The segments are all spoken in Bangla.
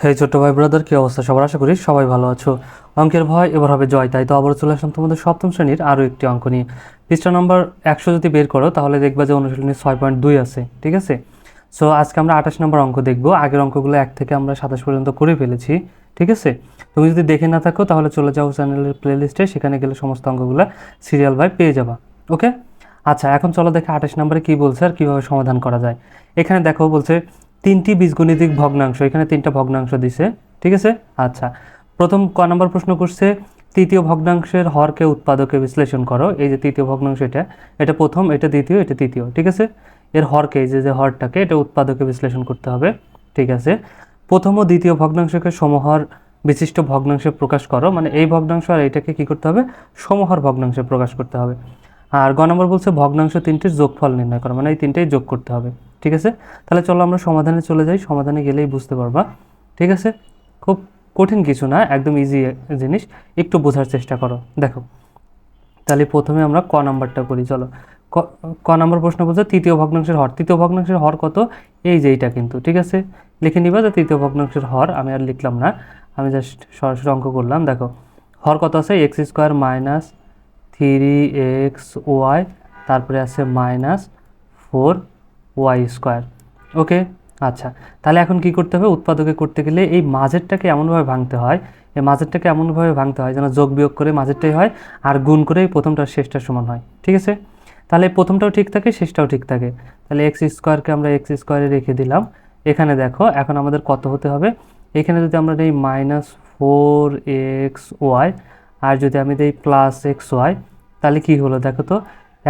হে ছোট্ট ভাই ব্রাদার কি অবস্থা? সবার আশা করি সবাই ভালো আছো। অঙ্কের ভয় এবার হবে জয়, তাই তো আবার চলে আসলাম তোমাদের সপ্তম শ্রেণির আরও একটি অঙ্ক নিয়ে। পৃষ্ঠা নম্বর একশো যদি বের করো, তাহলে দেখবা যে অনুশীলনী ছয় পয়েন্ট দুই আছে, ঠিক আছে? সো আজকে আমরা আঠাশ নম্বর অঙ্ক দেখব। আগের অঙ্কগুলো এক থেকে আমরা সাতাশ পর্যন্ত করে ফেলেছি, ঠিক আছে? তুমি যদি দেখে না থাকো, তাহলে চলে যাও চ্যানেলের প্লেলিস্টে সেখানে গেলে সমস্ত অঙ্কগুলো সিরিয়াল বাই পেয়ে যাবা ওকে আচ্ছা এখন চলো দেখে আঠাশ নম্বরে কি বলছে আর কীভাবে সমাধান করা যায়। এখানে দেখো বলছে তিনটি বীজগণিতিক ভগ্নাংশ, এখানে তিনটা ভগ্নাংশ দিছে, ঠিক আছে? আচ্ছা প্রথম ক নম্বর প্রশ্ন করছে, তৃতীয় ভগ্নাংশের হরকে উৎপাদকে বিশ্লেষণ করো, এই যে তৃতীয় ভগ্নাংশ এটা এটা প্রথম, এটা দ্বিতীয়, এটা তৃতীয়, ঠিক আছে? এর হরকে, এই যে যে হরটাকে, এটা উৎপাদকে বিশ্লেষণ করতে হবে, ঠিক আছে? প্রথম ও দ্বিতীয় ভগ্নাংশকে সমহর বিশিষ্ট ভগ্নাংশে প্রকাশ করো মানে এই ভগ্নাংশ আর এইটাকে কি করতে হবে? সমহর ভগ্নাংশে প্রকাশ করতে হবে। আর গ নম্বর বলছে ভগ্নাংশ তিনটির যোগফল নির্ণয় করো মানে এই তিনটেই যোগ করতে হবে। ঠিক আছে? তাহলে চলো আমরা সমাধানে চলে যাই। সমাধানে গেলেই বুঝতে পারবা। ঠিক আছে? খুব কঠিন কিছু না, একদম ইজি জিনিস। একটু বোঝার চেষ্টা করো। দেখো। তাহলে প্রথমে আমরা ক নাম্বারটা করি, চলো। ক- নাম্বার প্রশ্ন বলছে, তৃতীয় ভগ্নাংশের হর। তৃতীয় ভগ্নাংশের হর কত? এই যে এইটা কিন্তু, ঠিক আছে? লিখে নিবা যে তৃতীয় ভগ্নাংশের হর, আমি আর লিখলাম না। আমি জাস্ট সরাসরি অঙ্ক করলাম। দেখো। হর কত আছে? X square minus three x y তারপরে আছে minus four y square. Okay? আচ্ছা তাহলে এখন কি করতে হবে? উৎপাদকে করতে গেলে এই মাঝেরটাকে এমনভাবে ভাঙতে হয়, এই মাঝেরটাকে এমনভাবে ভাঙতে হয় যেন যোগ বিয়োগ করে মাঝেরটাই হয় আর গুণ করে প্রথমটা শেষটা সমান হয়। ঠিক আছে? তাহলে প্রথমটাও ঠিক থাকে, শেষটাও ঠিক থাকে। তাহলে এক্স স্কোয়ারকে আমরা এক্স স্কোয়ারে রেখে দিলাম। এখানে দেখো, এখন আমাদের কত হতে হবে? এখানে যদি আমরা নেই মাইনাস ফোর এক্স ওয়াই আর যদি আমি দিই প্লাস এক্স ওয়াই তাহলে কী হলো দেখো তো?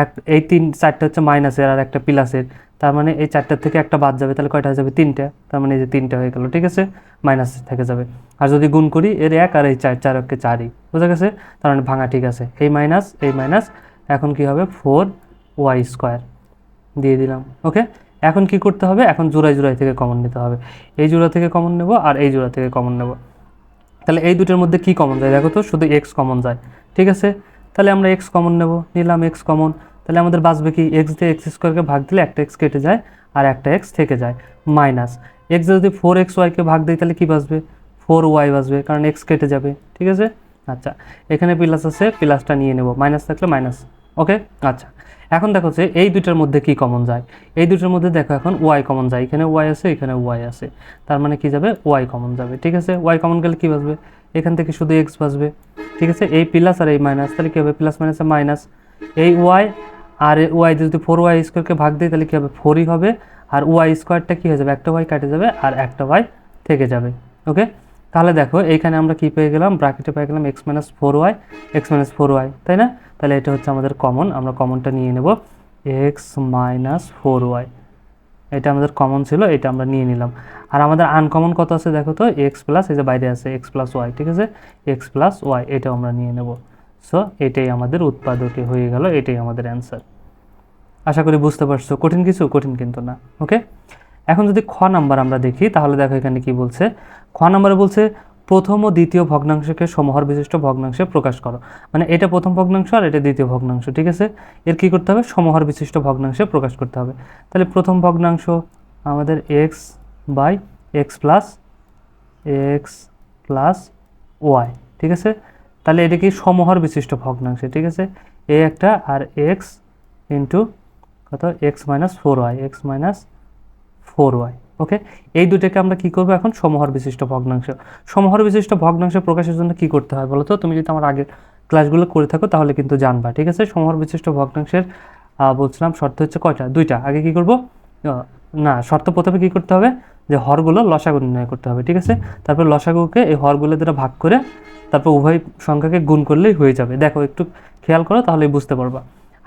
এক, এই তিন, চারটা হচ্ছে মাইনাসের আর একটা প্লাসের তার মানে এই চারটার থেকে একটা বাদ যাবে, তাহলে কয়টা হয়ে যাবে? তিনটা। তার মানে এই যে তিনটা হয়ে গেল, ঠিক আছে? মাইনাস থেকে যাবে। আর যদি গুণ করি, এর এক আর এই চার চার একে চারই। বুঝা গেছে? তার মানে ভাঙা ঠিক আছে। এই মাইনাস এই মাইনাস এখন কি হবে? ফোর ওয়াই স্কোয়ার দিয়ে দিলাম ওকে এখন কি করতে হবে? এখন জোড়াই জোড়াই থেকে কমন নিতে হবে। এই জোড়া থেকে কমন নেব আর এই জোড়া থেকে কমন নেব। তাহলে এই দুটোর মধ্যে কি কমন যায়? দেখো তো, শুধু এক্স কমন যায়, ঠিক আছে? তাহলে আমরা এক্স কমন নেব, নিলাম এক্স কমন তাহলে আমাদের বাঁচবে কি? এক্স দিয়ে এক্স স্কোয়ারকে ভাগ দিলে একটা এক্স কেটে যায় আর একটা এক্স থেকে যায় মাইনাস এক্স যদি ফোর এক্স ওয়াইকে ভাগ দিই তাহলে কি বাঁচবে? ফোর ওয়াই বাঁচবে, কারণ এক্স কেটে যাবে, ঠিক আছে? আচ্ছা এখানে প্লাস আছে প্লাসটা নিয়ে নেব মাইনাস থাকলে মাইনাস ওকে আচ্ছা এখন দেখো যে এই দুটোর মধ্যে কি কমন যায়? এই দুটোর মধ্যে দেখো এখন ওয়াই কমন যায়, এখানে ওয়াই আছে, এখানে ওয়াই আছে। তার মানে কি যাবে? ওয়াই কমন যাবে, ঠিক আছে? ওয়াই কমন গেলে কি বাঁচবে? এখান থেকে শুধু এক্স বাঁচবে। ঠিক আছে? এই প্লাস আর এই মাইনাস তাহলে কী হবে? প্লাস মাইনাসে মাইনাস এই ওয়াই আর ওয়াই যদি ফোর ওয়াই স্কোয়ারকে ভাগ দিই, তাহলে কী হবে? ফোরই হবে। আর ওয়াই স্কোয়ারটা কী হয়ে যাবে? একটা ওয়াই কাটে যাবে আর একটা ওয়াই থেকে যাবে। ওকে তাহলে দেখো, এইখানে আমরা কি পেয়ে গেলাম? ব্র্যাকেটে পেয়ে গেলাম x minus four y x minus four y তাই না? তাহলে এটা হচ্ছে আমাদের কমন আমরা কমনটা নিয়ে নেব। এক্স মাইনাস ফোর ওয়াই এটা আমাদের কমন ছিল, এটা আমরা নিয়ে নিলাম। আর আমাদের আনকমন কত আছে দেখো তো? এক্স প্লাস এই যে বাইরে আছে এক্স প্লাস ওয়াই ঠিক আছে? এক্স প্লাস ওয়াই এটাও আমরা নিয়ে নেব। সো এটাই আমাদের উৎপাদকে হয়ে গেল, এটাই আমাদের অ্যান্সার আশা করি বুঝতে পারছ, কঠিন কিছু, কঠিন কিন্তু না ওকে এখন যদি খ নাম্বার আমরা দেখি, তাহলে দেখো এখানে কি বলছে? খ নাম্বারে বলছে প্রথম ও দ্বিতীয় ভগ্নাংশকে সমহর বিশিষ্ট ভগ্নাংশে প্রকাশ করো। মানে এটা প্রথম ভগ্নাংশ আর এটা দ্বিতীয় ভগ্নাংশ, ঠিক আছে? এর কি করতে হবে? সমহর বিশিষ্ট ভগ্নাংশে প্রকাশ করতে হবে। তাহলে প্রথম ভগ্নাংশ আমাদের x by x plus x plus y ঠিক আছে? তাহলে এটা কি সমহর বিশিষ্ট ভগ্নাংশে, ঠিক আছে? এ একটা আর এক্স ইন্টু কত? X minus four y x minus four y okay? এই দুটোকে আমরা কি করব এখন? সমহর বিশিষ্ট ভগ্নাংশ। সমহর বিশিষ্ট ভগ্নাংশ প্রকাশের জন্য কি করতে হয় বলো তো? তুমি যদি আমার আগের ক্লাসগুলো করে থাকো, তাহলে কিন্তু জানবা, ঠিক আছে? সমহর বিশিষ্ট ভগ্নাংশের বলছিলাম শর্ত হচ্ছে কয়টা? দুইটা। আগে কি করব? না, শর্ত প্রথমে কি করতে হবে? যে হরগুলো লসাগু নির্ণয় করতে হবে, ঠিক আছে? তারপর লসাগুকে এই হরগুলো দ্বারা ভাগ করে, তারপর উভয় সংখ্যাকে গুণ করলেই হয়ে যাবে। দেখো, একটু খেয়াল করো, তাহলেই বুঝতে পারবা।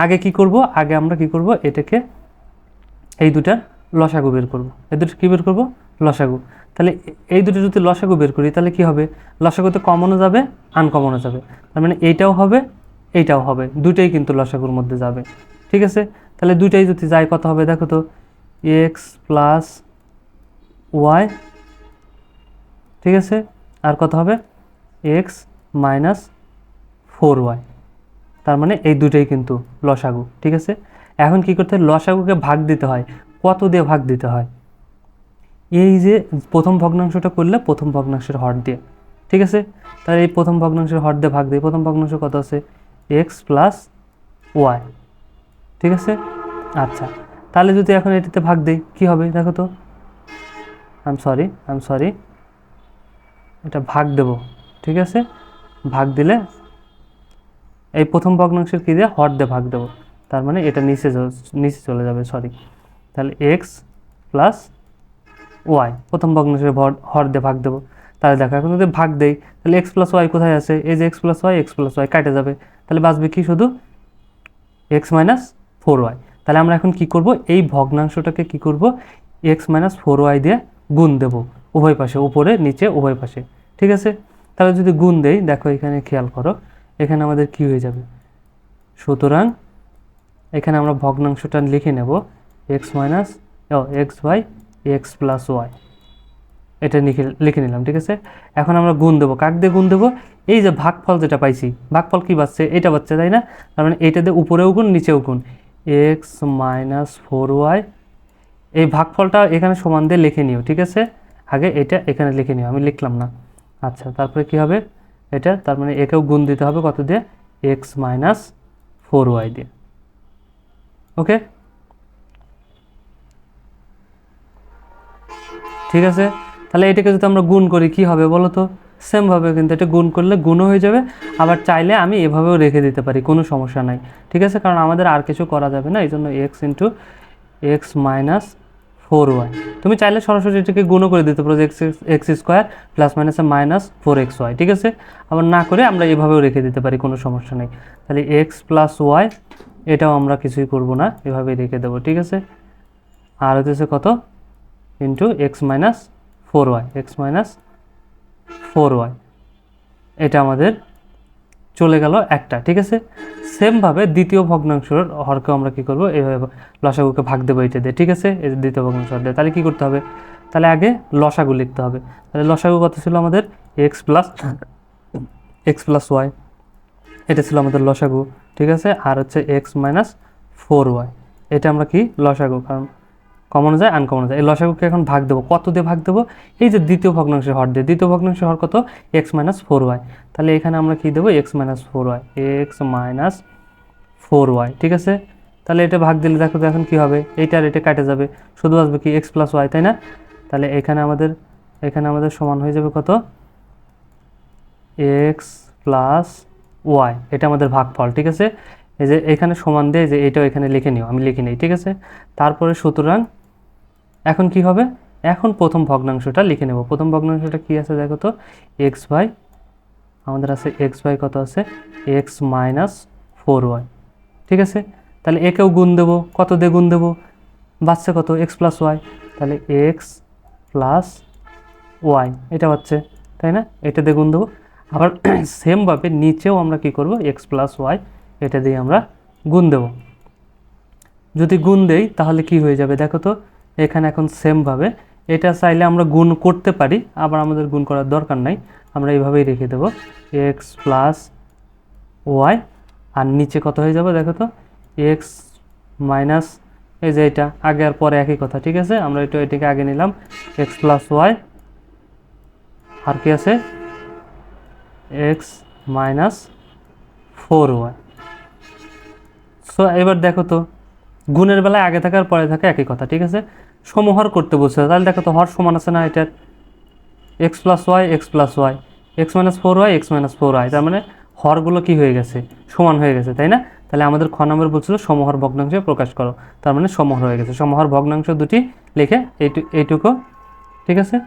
আগে কি করব? আগে আমরা কি করব? এটাকে, এই দুটার লসাগু বের করব। এই দুটো কী বের করব? লসাগু। তাহলে এই দুটো যদি লসাগু বের করি, তাহলে কি হবে? লসাগুতে কমনও যাবে আনকমনও যাবে। তার মানে এইটাও হবে এইটাও হবে। দুটাই কিন্তু লসাগুর মধ্যে যাবে। ঠিক আছে? তাহলে দুটাই যদি যায়, কত হবে? দেখো তো এক্স প্লাস ওয়াই ঠিক আছে? আর কত হবে? এক্স মাইনাস ফোর ওয়াই তার মানে এই দুটোই কিন্তু লসাগু, ঠিক আছে? এখন কি করতে লসাগুকে ভাগ দিতে হয়। কত দিয়ে ভাগ দিতে হয়? এই যে প্রথম ভগ্নাংশটা করলে প্রথম ভগ্নাংশের হর দিয়ে, ঠিক আছে? তাহলে এই প্রথম ভগ্নাংশের হর দিয়ে ভাগ দিই। প্রথম ভগ্নাংশ কত আছে? এক্স প্লাস ওয়াই ঠিক আছে? আচ্ছা তাহলে যদি এখন এটিতে ভাগ দিই, কী হবে দেখো তো? I am sorry I am sorry এটা ভাগ দেব, ঠিক আছে? ভাগ দিলে এই প্রথম ভগ্নাংশের কী দিয়ে? হর দিয়ে ভাগ দেবো। তার মানে এটা নিচে নিচে চলে যাবে সরি তাহলে এক্স প্লাস ওয়াই প্রথম ভগ্নাংশের ভর, হর দিয়ে ভাগ দেবো। তাহলে দেখো, এখন যদি ভাগ দেই, তাহলে এক্স প্লাস ওয়াই কোথায় আছে? এই যে x plus y x plus y কাটে যাবে। তাহলে বাঁচবে কি শুধু? এক্স মাইনাস ফোর ওয়াই তাহলে আমরা এখন কি করব? এই ভগ্নাংশটাকে কি করব? এক্স মাইনাস ফোর ওয়াই দিয়ে গুণ দেব উভয় পাশে, উপরে, নিচে, উভয় পাশে। ঠিক আছে? তাহলে যদি গুণ দেই, দেখো এখানে খেয়াল করো, এখানে আমাদের কি হয়ে যাবে? সুতরাং এখানে আমরা ভগ্নাংশটা লিখে নেব। X minus x y x plus y এটা লিখে লিখে নিলাম, ঠিক আছে? এখন আমরা গুণ দেবো। কাক দিয়ে গুণ দেবো? এই যে ভাগফল যেটা পাইছি, ভাগফল কি বাচ্চে এটা বাচ্চা তাই না? তার মানে এইটা দিয়ে উপরেও গুণ, নিচেও গুণ। এক্স মাইনাস ফোর ওয়াই এই ভাগফলটা এখানে সমান দিয়ে লিখে নিও, ঠিক আছে? আগে এটা এখানে লিখে নিও, আমি লিখলাম না। আচ্ছা তারপরে কি হবে? এটা, তার মানে একেও গুণ দিতে হবে কত দিয়ে? এক্স মাইনাস ফোর ওয়াই দিয়ে। ওকে ঠিক আছে? তাহলে এটাকে যদি আমরা গুণ করি, কি হবে বলো তো? সেমভাবে কিন্তু এটা গুণ করলে গুণও হয়ে যাবে, আবার চাইলে আমি এভাবেও রেখে দিতে পারি, কোনো সমস্যা নাই। ঠিক আছে? কারণ আমাদের আর কিছু করা যাবে না এই জন্য x into x minus four y তুমি চাইলে সরাসরি এটাকে গুণও করে দিতে পারো এক্স এক্স স্কোয়ার প্লাস মাইনাসে মাইনাস ফোর এক্স ওয়াই ঠিক আছে? আবার না করে আমরা এভাবেও রেখে দিতে পারি, কোনো সমস্যা নেই। তাহলে এক্স প্লাস ওয়াই এটাও আমরা কিছুই করব না, এভাবেই রেখে দেবো, ঠিক আছে? আর হচ্ছে কত? Into x minus four y x minus four y এটা আমাদের চলে গেল একটা, ঠিক আছে? সেমভাবে দ্বিতীয় ভগ্নাংশের হরকে আমরা কি করব? এইভাবে লসাগুকে ভাগ দেবো এটা দিয়ে, ঠিক আছে? এই দ্বিতীয় ভগ্নাংশ হর তাহলে কী করতে হবে? তাহলে আগে লসাগু লিখতে হবে। তাহলে লসাগু কত ছিল আমাদের? X plus x plus y এটা ছিল আমাদের লসাগু, ঠিক আছে? আর হচ্ছে এক্স মাইনাস ফোর ওয়াই এটা আমরা কি? লসাগু, কারণ কমন যায় আনকমন যায়। এই লসাগুকে এখন ভাগ দেবো। কত দিয়ে ভাগ দেবো? এই যে দ্বিতীয় ভগ্নাংশের হর দিয়ে। দ্বিতীয় ভগ্নাংশের হর কত? এক্স মাইনাস ফোর ওয়াই তাহলে এখানে আমরা কী দেবো? X minus four y x minus four y ঠিক আছে? তাহলে এটা ভাগ দিলে দেখো এখন কী হবে? এইটা আর এটা কাটে যাবে। শুধু আসবে কি এক্স প্লাস ওয়াই তাই না? তাহলে এখানে আমাদের এখানে আমাদের সমান হয়ে যাবে কত? এক্স প্লাস ওয়াই এটা আমাদের ভাগফল, ঠিক আছে? এই যে এখানে সমান দিয়ে যে এটাও এখানে লিখে নিও। আমি লিখে নিই, ঠিক আছে? তারপরে সুতরাং এখন কি হবে? এখন প্রথম ভগ্নাংশটা লিখে নেব। প্রথম ভগ্নাংশটা কি আছে দেখো তো? এক্স ওয়াই আমাদের আছে এক্স ওয়াই কত আছে? এক্স মাইনাস ফোর ওয়াই ঠিক আছে? তাহলে একেও গুণ দেবো। কত দিয়ে গুণ দেবো? বাচ্চা কত? এক্স প্লাস ওয়াই তাহলে এক্স প্লাস ওয়াই এটা হচ্ছে তাই না? এটা দিয়ে গুণ দেবো। আবার সেমভাবে নিচেও আমরা কি করব? এক্স প্লাস ওয়াই এটা দিয়ে আমরা গুণ দেব। যদি গুণ দেই, তাহলে কি হয়ে যাবে? দেখো তো এখানে এখন সেমভাবে এটা চাইলে আমরা গুণ করতে পারি, আবার আমাদের গুণ করার দরকার নাই। আমরা এইভাবেই রেখে দেবো। এক্স প্লাস ওয়াই আর নিচে কত হয়ে যাবে দেখো তো? এক্স মাইনাস এই যে এটা, আগে আর পরে একই কথা, ঠিক আছে? আমরা একটু এটাকে আগে নিলাম। এক্স প্লাস ওয়াই আর কি আছে? X minus four y so এবার দেখো তো, গুণের বেলায় আগে থাকার পরে থাকা একই কথা, ঠিক আছে? সমহর করতে বলছে। তাহলে দেখো তো হর সমান আছে না এটার? X plus y x plus y x minus four y x minus four y তার মানে হরগুলো কি হয়ে গেছে? সমান হয়ে গেছে, তাই না? তাহলে আমাদের খ নম্বর বলছিল সমহর ভগ্নাংশে প্রকাশ করো। তার মানে সমহর হয়ে গেছে। সমহর ভগ্নাংশ দুটি লিখে এইটু এইটুকু, ঠিক আছে?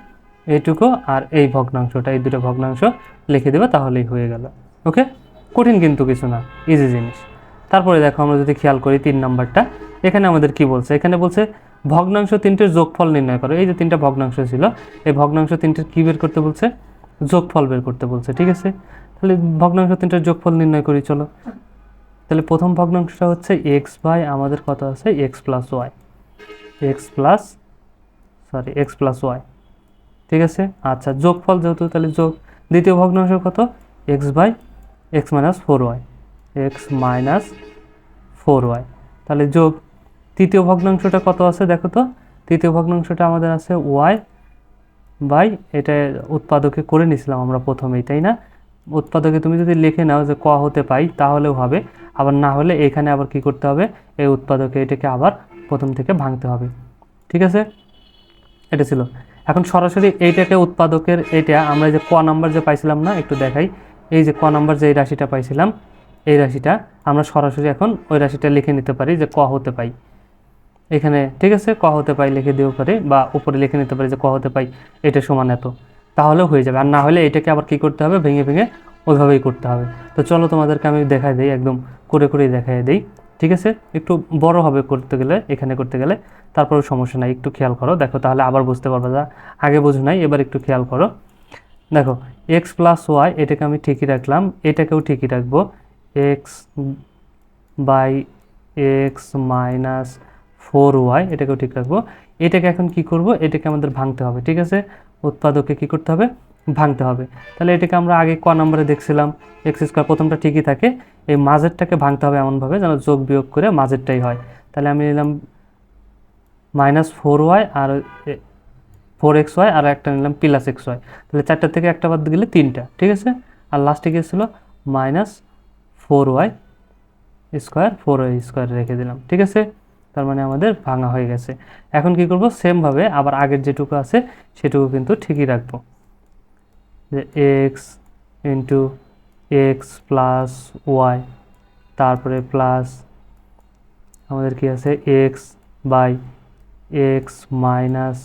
এইটুকু আর এই ভগ্নাংশটা, এই দুটো ভগ্নাংশ লিখে দেবে, তাহলেই হয়ে গেল। ওকে? কঠিন কিন্তু কিছু না। ইজি জিনিস। তারপরে দেখো আমরা যদি খেয়াল করি তিন নাম্বারটা। এখানে আমাদের কি বলছে? এখানে বলছে ভগ্নাংশ তিনটের যোগফল নির্ণয় করো। এই যে তিনটা ভগ্নাংশ ছিল, এই ভগ্নাংশ তিনটের কী বের করতে বলছে? যোগফল বের করতে বলছে, ঠিক আছে? তাহলে ভগ্নাংশ তিনটের যোগফল নির্ণয় করি, চলো। তাহলে প্রথম ভগ্নাংশটা হচ্ছে এক্স বাই আমাদের কত আছে? X plus y x plus sorry x plus y ঠিক আছে? আচ্ছা যোগফল যেহেতু, তাহলে যোগ, দ্বিতীয় ভগ্নাংশ কত? X by x minus four y x minus four y তাহলে যোগ তৃতীয় ভগ্নাংশটা কত আছে দেখো তো? তৃতীয় ভগ্নাংশটা আমাদের আছে ওয়াই বাই এটা উৎপাদকে করে নিছিলাম আমরা প্রথমেই, তাই না? উৎপাদকে তুমি যদি লিখে নাও যে ক হতে পাই, তাহলেও হবে। আবার না হলে এখানে আবার কি করতে হবে? এই উৎপাদকে এটাকে আবার প্রথম থেকে ভাঙতে হবে। ঠিক আছে? এটা ছিল। এখন সরাসরি এইটাকে উৎপাদকের, এইটা আমরা যে ক নাম্বার যে পাইছিলাম না, একটু দেখাই। এই যে ক নাম্বার যে এই রাশিটা পাইছিলাম, এই রাশিটা আমরা সরাসরি এখন ওই রাশিটা লিখে নিতে পারি যে ক হতে পাই। এখানে ঠিক আছে, ক হতে পাই লিখে দিতে পারি বা উপরে লিখে নিতে পারি যে ক হতে পাই এটা সমান এত। তাহলেও হয়ে যাবে। আর না হলে এটাকে আবার কি করতে হবে? ভেঙে ভেঙে ওইভাবেই করতে হবে। তো চলো তোমাদেরকে আমি দেখাই দিই, একদম করে করেই দেখাই দিই। ঠিক আছে? একটু বড় হবে করতে গেলে, এখানে করতে গেলে, তারপরেও সমস্যা নাই। একটু খেয়াল করো। দেখো, তাহলে আবার বুঝতে পারবে যা, আগে বুঝো নাই, এবার একটু খেয়াল করো। দেখো এক্স প্লাস ওয়াই এটাকে আমি ঠিকই রাখলাম। এটাকেও ঠিকই রাখব। X by x minus four y, এটাকেও ঠিক রাখব। এটাকে এখন কি করব? এটাকে আমাদের ভাঙতে হবে, ঠিক আছে? উৎপাদকে কি করতে হবে? ভাঙতে হবে। তাহলে এটাকে আমরা আগে ক নম্বরে দেখছিলাম, এক্স স্কোয়ার প্রথমটা ঠিকই থাকে। এই মাঝেরটাকে ভাঙতে হবে এমনভাবে যেন যোগ বিয়োগ করে মাঝেরটাই হয়। তাহলে আমি নিলাম মাইনাস ফোর ওয়াই আর ফোর এক্স ওয়াই আর একটা নিলাম প্লাস এক্স ওয়াই। তাহলে চারটা থেকে একটা বাদ গেলে তিনটা, ঠিক আছে? আর লাস্টে গিয়েছিল minus four y square, four y square রেখে দিলাম, ঠিক আছে? তার মানে আমাদের ভাঙা হয়ে গেছে। এখন কি করব? সেমভাবে আবার আগের যেটুকু আছে, সেটুকু কিন্তু ঠিকই রাখব। যে x into x plus y তারপরে প্লাস আমাদের কি আছে? X by x minus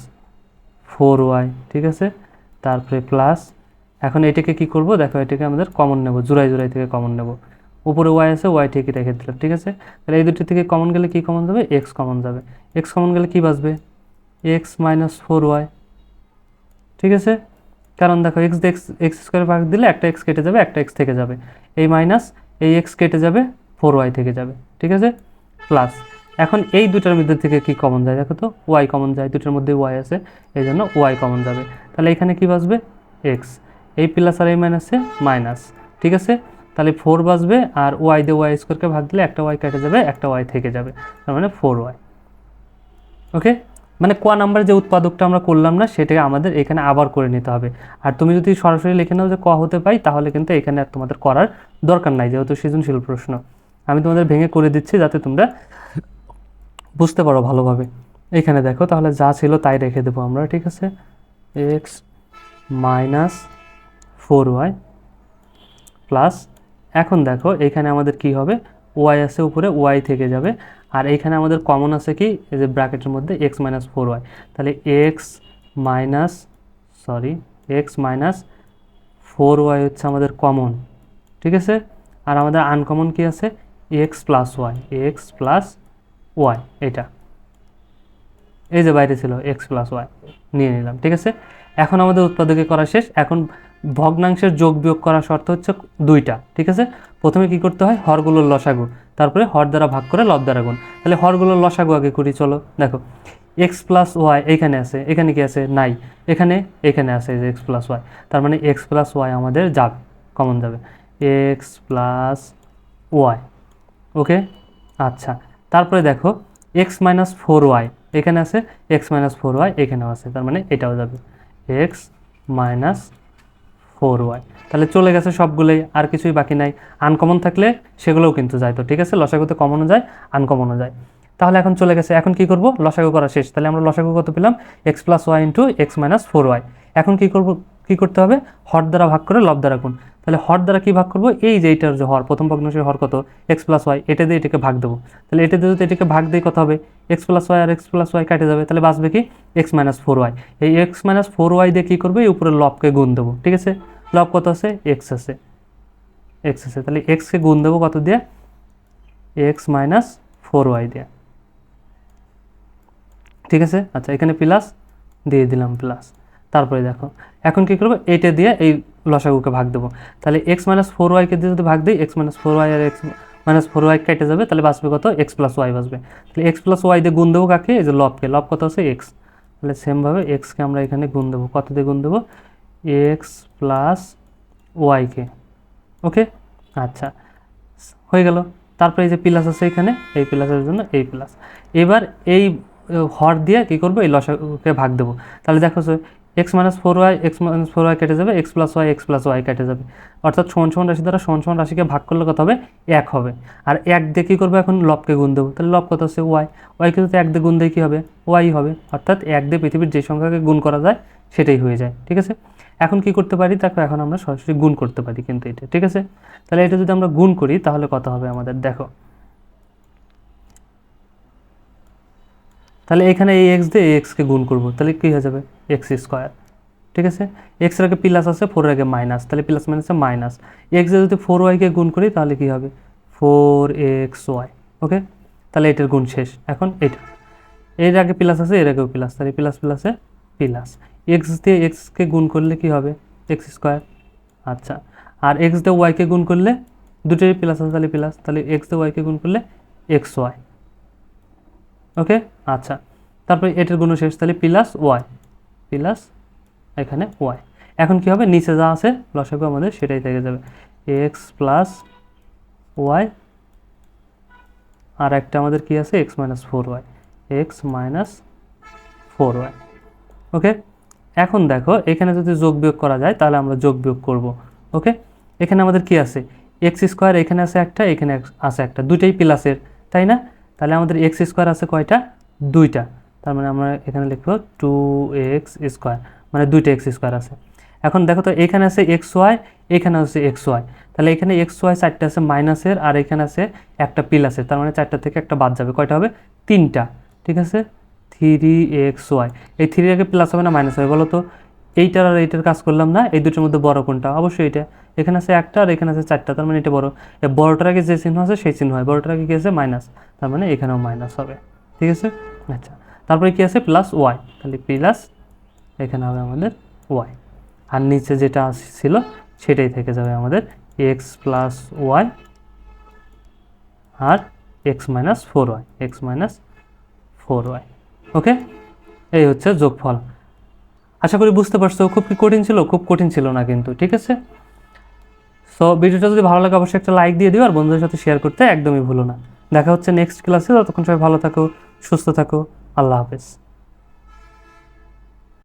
four y ঠিক আছে? তারপরে প্লাস এখন এটাকে কি করব? দেখো, এটাকে আমাদের কমন নেব, জুড়াই জুড়াই থেকে কমন নেব। উপরে ওয়াই আছে ওয়াই ঠিকই রেখে দিলাম, ঠিক আছে? তাহলে এই দুটি থেকে কমন গেলে কি কমন যাবে? এক্স কমন যাবে। এক্স কমন গেলে কি বাঁচবে? এক্স মাইনাস ফোর ওয়াই ঠিক আছে? কারণ দেখো এক্স এক্স এক্স স্কোয়ার ভাগ দিলে একটা এক্স কেটে যাবে, একটা এক্স থেকে যাবে। এই মাইনাস এই এক্স কেটে যাবে ফোর ওয়াই থেকে যাবে, ঠিক আছে? প্লাস এখন এই দুটার মধ্যে থেকে কি কমন যায় দেখো তো? ওয়াই কমন যায়, দুটার মধ্যে ওয়াই আছে, এই জন্য ওয়াই কমন যাবে। তাহলে এখানে কি বাঁচবে? এক্স এই প্লাস আর এই মাইনাসে মাইনাস ঠিক আছে? তাহলে ফোর বাজবে আর ওয়াই দিয়ে ওয়াই স্কোয়ারকে ভাগ দিলে একটা ওয়াই কেটে যাবে, একটা ওয়াই থেকে যাবে। তার মানে ফোর ওয়াই ওকে মানে কোয়া নাম্বার যে উৎপাদকটা আমরা করলাম না, সেটাকে আমাদের এখানে আবার করে নিতে হবে। আর তুমি যদি সরাসরি লিখে নাও যে ক হতে পাই, তাহলে কিন্তু এখানে আর তোমাদের করার দরকার নাই, যেহেতু সৃজনশীল প্রশ্ন। আমি তোমাদের ভেঙে করে দিচ্ছি যাতে তোমরা বুঝতে পারো ভালোভাবে। এখানে দেখো, তাহলে যা ছিল তাই রেখে দেবো আমরা, ঠিক আছে? X minus four y plus এখন দেখো, এখানে আমাদের কি হবে? ওয়াই আছে উপরে ওয়াই থেকে যাবে। আর এইখানে আমাদের কমন আছে কি? এই যে ব্র্যাকেটের মধ্যে এক্স মাইনাস ফোর ওয়াই তাহলে x minus sorry x minus four y হচ্ছে আমাদের কমন ঠিক আছে? আর আমাদের আনকমন কি আছে? X plus y x plus y এটা। এই যে বাইরে ছিল এক্স প্লাস ওয়াই নিয়ে নিলাম, ঠিক আছে? এখন আমাদের উৎপাদকে করা শেষ। এখন ভগ্নাংশের যোগ বিয়োগ করার শর্ত হচ্ছে দুইটা, ঠিক আছে? প্রথমে কি করতে হয়? হরগুলোর লসাগু। তারপরে হর দ্বারা ভাগ করে লব দ্বারা গুণ। তাহলে হরগুলোর লসাগু আগে করি, চলো, দেখো। এক্স প্লাস ওয়াই এখানে আছে, এখানে কি আছে? নাই। এখানে এখানে আছে যে এক্স প্লাস ওয়াই তার মানে এক্স প্লাস ওয়াই আমাদের যাবে কমন যাবে। এক্স প্লাস ওয়াই ওকে আচ্ছা তারপরে দেখো এক্স মাইনাস ফোর ওয়াই এখানে আছে এক্স মাইনাস ফোর ওয়াই এখানেও আছে, তার মানে এটাও যাবে। X minus four y. তাহলে চলে গেছে সবগুলোই, আর কিছুই বাকি নাই। আনকমন থাকলে সেগুলোও কিন্তু যায় তো, ঠিক আছে? লসাগুতে কমনও যায় আনকমনও যায়। তাহলে এখন চলে গেছে, এখন কি করব? লসাগু করা শেষ। তাহলে আমরা লসাগু কত পেলাম? X plus y into x minus four y এখন কী করব? কী করতে হবে? হর দ্বারা ভাগ করে লব দ্বারা গুণ। তাহলে হর দ্বারা কি ভাগ করব? এই যে এইটার যে হর, প্রথম ভগ্নাংশের হর কত? এক্স প্লাস ওয়াই এটা দিয়ে এটাকে ভাগ দেবো। তাহলে এটা দিয়ে যদি এটাকে ভাগ দিয়ে কত হবে? এক্স প্লাস ওয়াই আর এক্স প্লাস ওয়াই কাটে যাবে, তাহলে বাঁচবে কি? এক্স মাইনাস ফোর ওয়াই এই এক্স মাইনাস ফোর ওয়াই দিয়ে কী করবে? এই উপরে লবকে গুণ দেবো, ঠিক আছে? লব কত আছে? এক্স আছে। এক্স আছে, তাহলে এক্সকে গুণ দেবো কত দিয়ে? এক্স মাইনাস ফোর ওয়াই দিয়ে। ঠিক আছে? আচ্ছা এখানে প্লাস দিয়ে দিলাম প্লাস তারপরে দেখো, এখন কি করব? এইটা দিয়ে এই লসাগুকে ভাগ দেবো। তাহলে এক্স মাইনাস ফোর ওয়াইকে দিয়ে যদি ভাগ দিই এক্স মাইনাস ফোর ওয়াই আর এক্স মাইনাস ফোর ওয়াই কেটে যাবে, তাহলে বাঁচবে কত? এক্স প্লাস ওয়াই বাঁচবে। তাহলে এক্স প্লাস ওয়াই দিয়ে গুণ দেবো কাকে? এই যে লবকে লব কত আছে? এক্স তাহলে সেমভাবে এক্সকে আমরা এখানে গুণ দেবো। কত দিয়ে গুণ দেবো? এক্স প্লাস ওয়াইকে ওকে আচ্ছা। হয়ে গেল। তারপরে এই যে প্লাস আছে এখানে, এই প্লাসের জন্য এই প্লাস এবার এই হর দিয়ে কী করব? এই লসাগুকে ভাগ দেবো। তাহলে দেখো x minus four y x minus four y কেটে যাবে x plus y x plus y কেটে যাবে। অর্থাৎ সমান সমান রাশি দ্বারা সমান সমান রাশিকে ভাগ করলে কত হবে? এক হবে। আর এক দিয়ে কী করব এখন? লবকে গুণ দেবো। তাহলে লব কত হচ্ছে? ওয়াই ওয়াইকে যদি এক দিয়ে গুণ দিয়ে কী হবে? ওয়াই হবে। অর্থাৎ এক দিয়ে পৃথিবীর যে সংখ্যাকে গুণ করা যায়, সেটাই হয়ে যায়। ঠিক আছে? এখন কি করতে পারি? তাকে এখন আমরা সরাসরি গুণ করতে পারি কিন্তু এটা। ঠিক আছে? তাহলে এটা যদি আমরা গুণ করি, তাহলে কত হবে আমাদের? দেখো। তাহলে এখানে এই এক্স দিয়ে এই এক্সকে গুণ করব, তাহলে কী হয়ে যাবে? এক্স স্কোয়ার ঠিক আছে? এক্সের আগে প্লাস আছে ফোরের আগে মাইনাস তাহলে প্লাস মাইনাসে মাইনাস এক্স যদি ফোর ওয়াইকে গুণ করি, তাহলে কী হবে? ফোর এক্স ওয়াই ওকে তাহলে এটার গুণ শেষ, এখন এটা। এর আগে প্লাস আছে, এর আগেও প্লাস তাহলে প্লাস প্লাসে প্লাস এক্স দিয়ে এক্সকে গুণ করলে কি হবে? এক্স স্কোয়ার আচ্ছা। আর এক্স দিয়ে ওয়াইকে গুণ করলে দুটোই প্লাস আছে, তাহলে প্লাস তাহলে এক্স দিয়ে ওয়াইকে গুণ করলে এক্স ওয়াই ওকে? আচ্ছা। তারপরে এটার গুণ শেষ, তাহলে প্লাস ওয়াই প্লাস এখানে ওয়াই এখন কি হবে? নিচে যা আছে, লসাগু আমাদের সেটাই থেকে যাবে। এক্স প্লাস ওয়াই আর একটা আমাদের কি আছে? X minus four y x minus four y okay? এখন দেখো, এখানে যদি যোগ বিয়োগ করা যায়, তাহলে আমরা যোগ বিয়োগ করব। ওকে? এখানে আমাদের কি আছে? এক্স স্কোয়ার এখানে আছে একটা, এখানে আছে একটা। দুইটাই প্লাসের তাই না? তাহলে আমাদের এক্স স্কোয়ার আছে কয়টা? দুইটা। তার মানে আমরা এখানে লিখব টু এক্স স্কোয়ার মানে দুইটা এক্স স্কোয়ার আছে। এখন দেখো তো এখানে আছে এক্স ওয়াই এখানে আছে এক্স ওয়াই তাহলে এখানে এক্স ওয়াই চারটে আছে মাইনাসের, আর এখানে আছে একটা প্লাসের তার মানে চারটা থেকে একটা বাদ যাবে। কয়টা হবে? তিনটা। ঠিক আছে? থ্রি এক্স ওয়াই এই থ্রি আগে প্লাস হবে না মাইনাস হবে বলো তো? এইটার আর এইটার কাজ করলাম না, এই দুটোর মধ্যে বড় কোনটা? অবশ্যই এটা। এখানে আছে একটা আর এখানে আছে চারটা, তার মানে এটা বড়। বড়টার আগে যে চিহ্ন আছে সেই চিহ্ন হয়। বড়টার আগে কি আছে? মাইনাস। তার মানে এখানেও মাইনাস হবে। ঠিক আছে? আচ্ছা। তারপরে কি আছে? Plus y. তাহলে প্লাস এখানে হবে আমাদের ওয়াই। আর নিচে যেটা ছিল সেটাই থেকে যাবে আমাদের এক্স প্লাস ওয়াই আর x minus four y. X minus four y. Okay? এই হচ্ছে যোগফল। আশা করি বুঝতে পারছ, খুব কি কঠিন ছিল, খুব কঠিন ছিল না কিন্তু, ঠিক আছে? সো ভিডিওটা যদি ভালো লাগে, অবশ্যই একটা লাইক দিয়ে দিও, আর বন্ধুদের সাথে শেয়ার করতে একদমই ভুলো না। দেখা হচ্ছে নেক্সট ক্লাসে ততক্ষণ সবাই ভালো থাকো, সুস্থ থাকো, আল্লাহ হাফেজ।